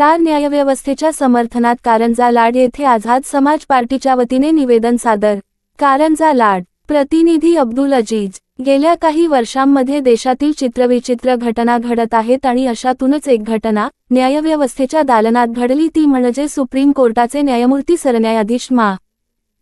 Star न्यायव्यवस्थेच्या समर्थनात कारंजा लाड येथे आझाद समाज पार्टीच्या वतीने निवेदन सादर. कारंजा लाड. प्रतिनिधी अब्दुल अजीज. गेल्या काही वर्षांमध्ये देशातील चित्रविचित्र घटना घडत आहेत आणि अशातूनच एक घटना न्यायव्यवस्थेच्या दालनात घडली ती म्हणजे सुप्रीम कोर्टाचे न्यायमूर्ती सरन्यायाधीश मा.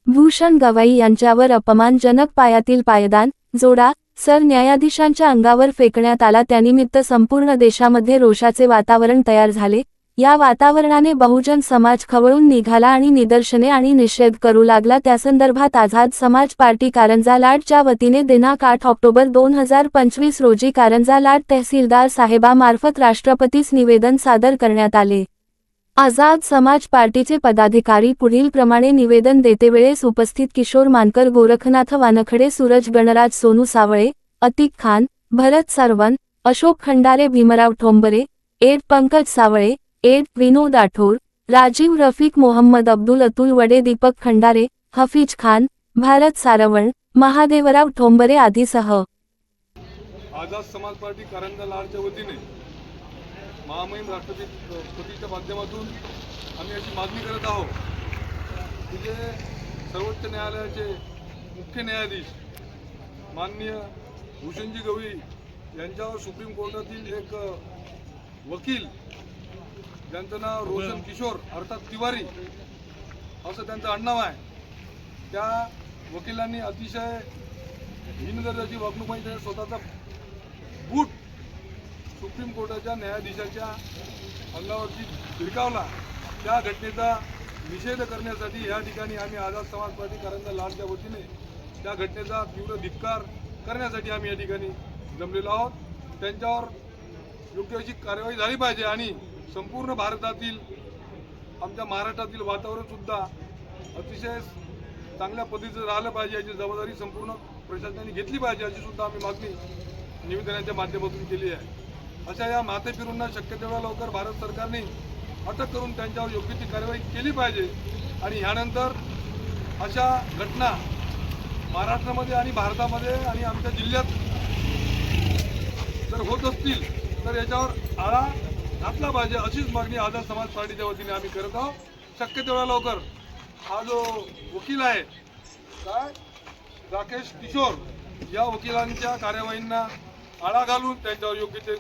भूषण गवाई यांच्यावर अपमानजनक पायातील पायदान जोडा सर न्यायाधीशांच्या अंगावर फेकण्यात आला त्यानिमित्त संपूर्ण देशामध्ये रोषाचे वातावरण तयार झाले या वातावरणाने बहुजन समाज खवळून निघाला आणि निदर्शने आणि निषेध करू लागला. त्यासंदर्भात आझाद समाज पार्टी कारंजा लाडच्या वतीने दिनांक आठ ऑक्टोबर दोन हजार पंचवीस रोजी कारंजा लाड तहसीलदार साहेबामार्फत राष्ट्रपतीस निवेदन सादर करण्यात आले. आझाद समाज पार्टीचे पदाधिकारी पुढील प्रमाणे निवेदन देतेवेळेस उपस्थित किशोर मानकर गोरखनाथ वानखडे सूरज गणराज सोनू सावळे अतिक खान भरत सरवन अशोक खंडारे भीमराव ठोंबरे एड पंकज सावळे एड विनोद आठोर राजीव रफिक मोहम्मद अब्दुल अतुल वडे दीपक खंडारे हफीज खान भारत सारवण महादेवराव ठोंबरे आदीसह आझाद समाज पार्टी कारंजा लाडच्या वतीने महामहिम राष्ट्रपतीच्या माध्यमातून आम्ही अशी मागणी करत आहोत की जे सर्वोच्च न्यायालयाचे मुख्य न्यायाधीश माननीय भूषणजी गवळी यांच्यावर सुप्रीम कोर्टातील एक वकील ज्यांचं नाव रोशन किशोर अर्थात तिवारी असं त्यांचं आडनाव आहे. त्या वकिलांनी अतिशय हीन दर्जाची वागणूक म्हणजे त्याने स्वतःचा बूट सुप्रीम कोर्टाच्या न्यायाधीशाच्या अंगावरती भिरकावला त्या घटनेचा निषेध करण्यासाठी या ठिकाणी आम्ही आझाद समाज पार्टी कारंजा लाडच्या वतीने त्या घटनेचा तीव्र धिक्कार करण्यासाठी आम्ही या ठिकाणी जमलेलो आहोत. त्यांच्यावर योग्य अशी कारवाई झाली पाहिजे आणि संपूर्ण भारतातील आमच्या महाराष्ट्रातील वातावरण सुद्धा अतिशय चांगल्या पद्धतीचं राहिलं पाहिजे याची जबाबदारी संपूर्ण प्रशासनाने घेतली पाहिजे अशी सुद्धा आम्ही मागणी निवेदनाच्या माध्यमातून केली आहे. अशा या मातेपिरूंना शक्य तेवढ्या लवकर भारत सरकारने अटक करून त्यांच्यावर योग्य ती कारवाई केली पाहिजे आणि ह्यानंतर अशा घटना महाराष्ट्रामध्ये आणि भारतामध्ये आणि आमच्या जिल्ह्यात जर होत असतील तर याच्यावर आळा घातला पाहिजे अशीच मागणी आझाद समाज पार्टीच्या वतीने आम्ही करत आहोत. शक्य तेवढ्या लवकर. हा जो वकील आहे काय? राकेश किशोर या वकिलांच्या कार्यवाहींना आळा घालून त्यांच्यावर योग्य ते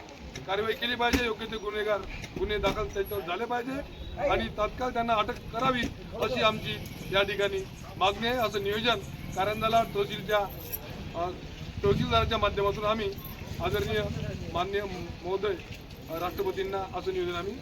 कार्यवाही केली पाहिजे योग्य ते गुन्हेगार गुन्हे दाखल त्यांच्यावर झाले पाहिजे आणि तात्काळ त्यांना अटक करावी अशी आमची या ठिकाणी मागणी आहे. असं नियोजन कारंजाला तहसीलच्या तहसीलदाराच्या माध्यमातून आम्ही आदरणीय मान्य महोदय राष्ट्रपतींना असं निवेदन आम्ही